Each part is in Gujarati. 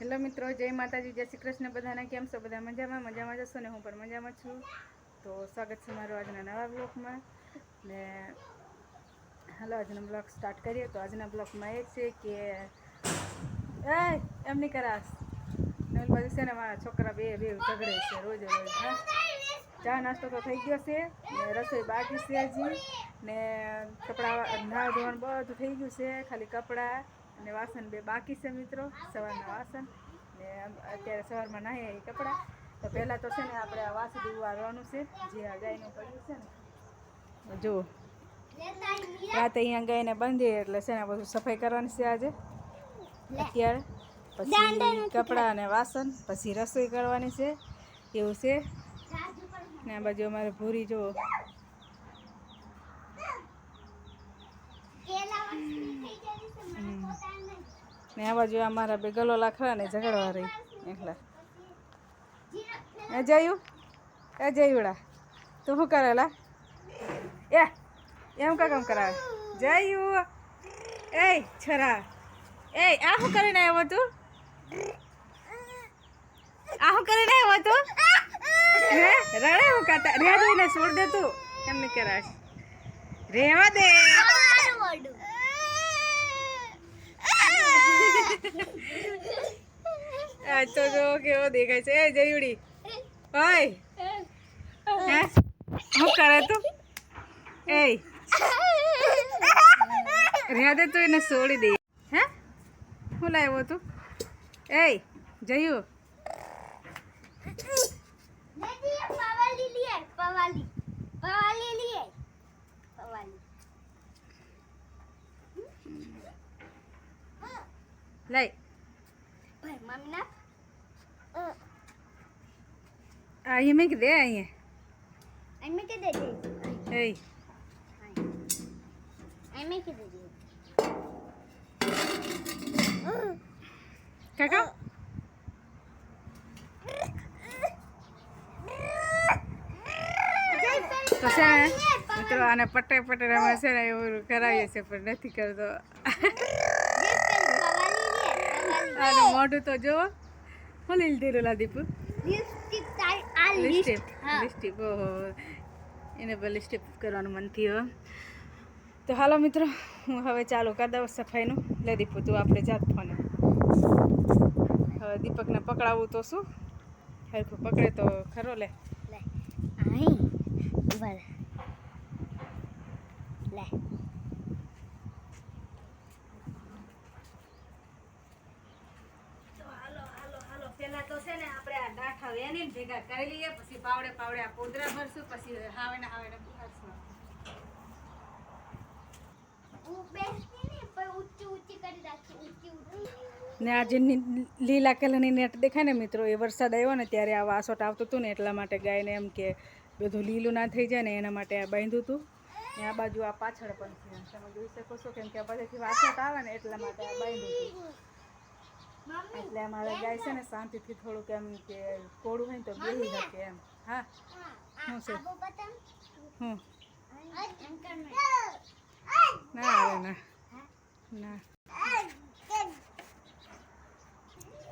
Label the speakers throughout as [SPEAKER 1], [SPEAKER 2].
[SPEAKER 1] હેલો મિત્રો, જય માતાજી, જય શ્રી કૃષ્ણ. બધાને કેમ છો? બધા મજામાં? મજામાં જશો ને? હું પણ મજામાં છું. તો સ્વાગત છે મારું આજના નવા બ્લોગમાં ને હાલો, આજનો બ્લોગ સ્ટાર્ટ કરીએ. તો આજના બ્લોગમાં એ છે કે એ એમ નહીં કરાશ. ને ઓલી બાજુ છે ને, મારા છોકરા બે બે ઝઘડે છે, રોજ રોજ, હા. ચા નાસ્તો તો થઈ ગયો છે. ને રસોઈ બાકી છે હજી. ને કપડાં નાવા ધોવાનું બધું થઈ ગયું છે. ખાલી કપડાં અને વાસણ બે બાકી છે મિત્રો સવારના વાસણ. ને અત્યારે સવારમાં નાહીએ એ કપડાં. તો પહેલાં તો છે ને આપણે આ વાસણ વાળવાનું છે જે આ ગાયનું પડ્યું છે ને. જુઓ. રાતે અહીંયા ગાયને બાંધીએ એટલે છે ને બધું સફાઈ કરવાની છે આજે. અત્યારે પછી કપડાં અને વાસણ પછી રસોઈ કરવાની છે. એવું છે. ને આ બાજુ અમારે ભૂરી જુઓ. ને આ બાજુ અમારા બે ગલો લાખરા ને ઝઘડવા રહી એકલા એ જયું? એ જયુડા તું શું કરેલા એ, એમ કા કામ કરાવે? જયું. એ છરા. એ આ શું કરીને આવ્યો તું? આ શું કરીને આવ્યો તું? હે? રડે હું કાતા રેવા દે ને છોડ દે તું. એમ નહીં કરાશ રેવા દે. આ તો જો કેવો દેખાય છે. એ જયુડી. ઓય. હે? શું કરે તું. એ રેવા દે તું એને છોડી દે. હે? શું લાવ્યો તું? એ જયું.
[SPEAKER 2] પવાલી લીએ પવાલી. પવાલી લીએ પવાલી
[SPEAKER 1] લઈ.
[SPEAKER 2] ભાઈ મમ્મી ના
[SPEAKER 1] આ અહીંયા મેં દે અહીંયા.
[SPEAKER 2] એમે કે દે દે
[SPEAKER 1] એ
[SPEAKER 2] એમે કે દે દે
[SPEAKER 1] કાકા? તો છે મિત્રો આને પટે પટે રમે છે ને એવું કરાવીએ છીએ પણ નથી કરતો. આને મોઢું તો જો. હું લીધેલું લા દીપુ
[SPEAKER 2] લિપસ્ટિક
[SPEAKER 1] લિસ્ટિપ ઓહો. એને પર લિસ્ટિપ કરવાનું મન થયું તો હાલો મિત્રો હું હવે ચાલુ કરી દઉં સફાઈનું. લે દીપુ તું આપણે જાત ફોને. હવે દીપકને પકડાવું તો શું? હરખું પકડે તો ખરો લે.
[SPEAKER 2] લે આઈ ઊભા લે લે
[SPEAKER 1] હાલો હાલો હાલો પેલા તો છે ને આપણે આ ડાઠા વેની ભેગા કરી લઈએ પછી પાવડે પાવડે આ પોદરા ભરશું પછી હાવે ને હાવે ને
[SPEAKER 2] ને પણ ઊંચી ઊંચી કરી રાખી ઊંચી ઊંચી.
[SPEAKER 1] ને આ જે લીલા કલરની નેટ દેખાય ને મિત્રો એ વરસાદ આવ્યો ને ત્યારે આ વાસોટ આવતું હતું ને એટલા માટે ગાયને એમ કે બધું લીલું ના થઈ જાય ને એના માટે આ બાંધ્યું હતું. ને આ બાજુ આ પાછળ પણ છે. તમે જોઈ શકો છો કેમ કે આ બધેથી વાસોટ આવે ને એટલા માટે આ બાંધ્યું હતું. એટલે અમારે ગાય છે ને શાંતિથી થોડુંક એમ કે કોળું હોય ને તો બેસી શકે એમ. હા. શું છે? હું ના આવે ના. ના.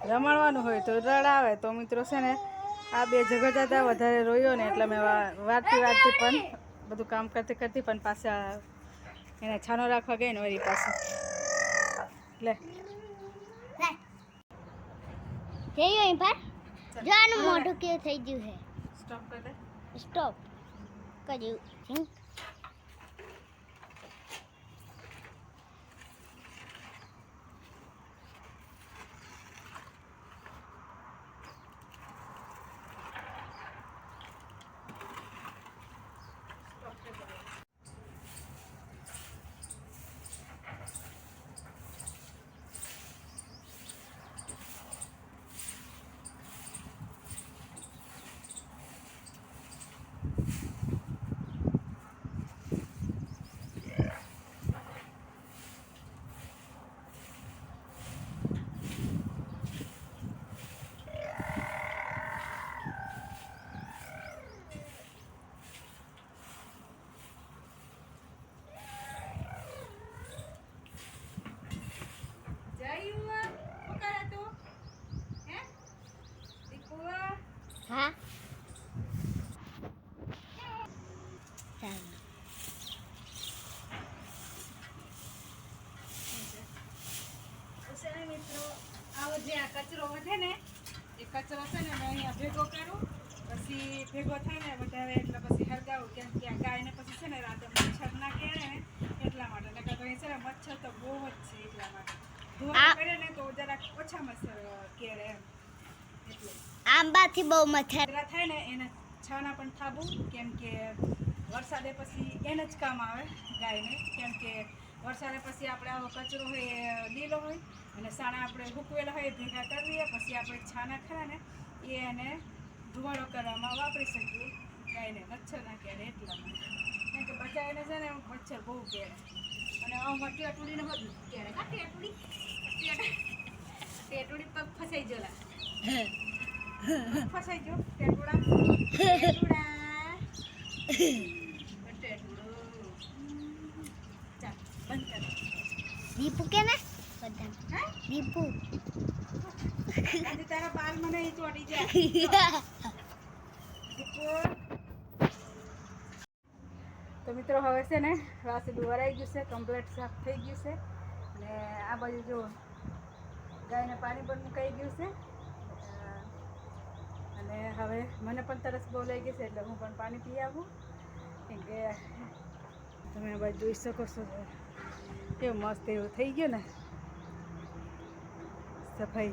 [SPEAKER 1] રમાડવાનું હોય તો રડાવે. તો મિત્રો છે ને આ બે ઝઘડતા હતા વધારે રોયો ને એટલે મેં વાતથી વારતી પણ બધું કામ કરતી કરતી પણ પાછા એને છાનો રાખવા ગઈ ને વળી પાસે લે
[SPEAKER 2] લે. જઈ અહીં પર? જો આનું મોઢું કેવું થઈ ગયું છે.
[SPEAKER 1] સ્ટોપ કરી. દે
[SPEAKER 2] સ્ટોપ કર્યું. હમ.
[SPEAKER 1] કચરો છે ને મેં અહીંયા ભેગો કરું. પછી ભેગો થાય ને વધારે એટલે પછી હરગાવું કેમ કે આ ગાયને પછી છે ને રાતે મચ્છર ના કેળે ને એટલા માટે. નકર તો અહીં છે ને મચ્છર તો બહુ જ છે એટલા માટે. ધોવા કરે ને તો જરાક ઓછા મચ્છર કેળે એમ. એટલે.
[SPEAKER 2] આંબાથી બહુ મચ્છર.
[SPEAKER 1] થાય ને એને છાણા પણ થાબું કેમ કે વરસાદે પછી એને જ કામ આવે ગાયને કેમ કે વરસાદે પછી આપણે આવો કચરો હોય એ લીલો હોય અને સાણા આપણે હૂકવેલા હોય ભેગા કરીએ પછી આપણે છાના ખરા ને એ એને ધુવાડો કરવામાં વાપરી શકીએ. ગાયને મચ્છર ના કહેવાય એટલા કારણ કે બચાવીને છે ને મચ્છર બહુ કહેવાય અને આમાં ટેટુડીને બધું ક્યારે કા ટેટુડી. ટેટુડી પગ ફસાઈ ગયેલા ફસાઈ ગયો ટેટુડા. ટેટુડો ચાલ બંધ કર
[SPEAKER 2] દીપુ કે ને? બધા દીપુ
[SPEAKER 1] તારા બાલ મને ચોટી જાય. તો મિત્રો, હવે છે ને વાસીડું વરાઈ ગયું છે કમ્પ્લેટ સાફ થઈ ગયું છે. અને આ બાજુ જો ગાયને પાણી પણ મુકાઈ ગયું છે. અને હવે મને પણ તરસ બહુ લઈ ગઈ છે, એટલે હું પણ પાણી પી આવું. કેમ કે તમે આ બાજુ જોઈ શકો છો. કેવું મસ્ત એવું થઈ ગયું ને સફાઈ.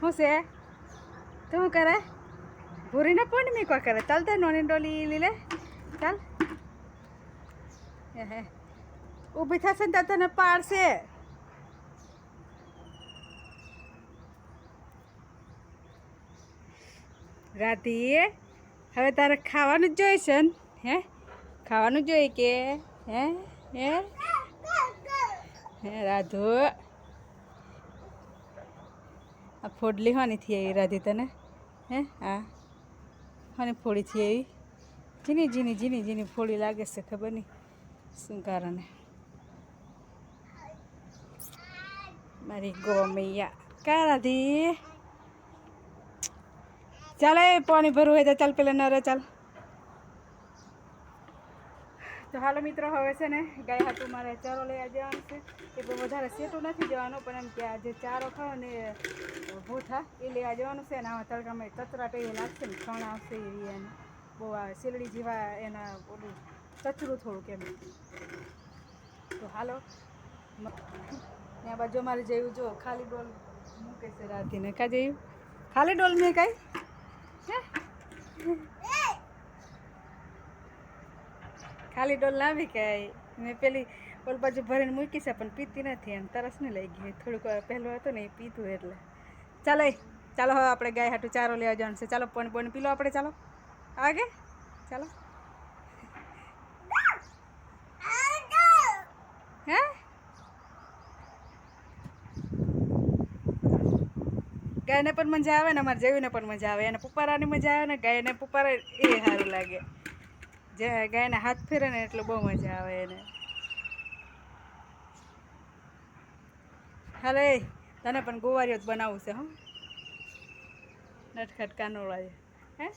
[SPEAKER 1] શું છે? તું કરે? ભૂરીને પણ કો કરે. ચાલ તે નોની ડોલી લીલે ચાલ. હે ઊભી થશે ને ત્યાં તને પાડશે. રાધી, હવે તારે ખાવાનું જ જોઈશે ને, હે? ખાવાનું જોઈએ કે? હે? હે? હે, રાધુ? આ ફોડલી હોની થી આવી, રાધી તને? હે? હા. હોની ફોડી થી આવી. જીની જીની જીની જીની ફોડી લાગે છે, ખબર નહીં શું કારણે. મારી ગોમૈયા. કા રાધી? ચાલે પાણી ભરવું હોય તો ચાલ, પેલા નરે ચાલ. તો હાલો મિત્રો, હવે છે ને ગાય હાટું મારે ચારો લઈ જવાનું છે. એ બહુ વધારે સેટું નથી જવાનું, પણ એમ કે આ જે ચારો ખાવ ને ભૂથા એ લેવા જવાનું છે ને આમાં તડકામાં કચરા પેલી લાગશે ને ખણ આવશે એને બહુ આ શેરડી જેવા એના ઓલું કચરું થોડુંક એમ. તો હાલો. ત્યાં બાજુ અમારે જેવું જો ખાલી ડોલ મૂકે છે રાધીને કા જેવું? ખાલી ડોલ મેં કાંઈ? ખાલી ડોલ લાવી કે મેં પેલી ઓલ બાજુ ભરીને મૂકી છે, પણ પીતી નથી એમ. તરસ નહીં લઈ ગઈ થોડુંક પહેલું હતું ને એ પીતું એટલે. ચાલો ચાલો હવે આપણે ગાય હાટું ચારો લેવા જવાનું છે. ચાલો, પણ બોન પીલો આપણે, ચાલો. આગે? ચાલો. હે? ગાયને પણ મજા આવે ને? અમારે જેવીને પણ મજા આવે. એને પુપારાની મજા આવે ને? ગાયને પુપારા એ સારું લાગે. જે ગાયને હાથ ફેરે ને એટલે બહુ મજા આવે એને. હાલે તને પણ ગોવારીઓ જ બનાવવું છે, હો. નટખટ કાનોળા હે?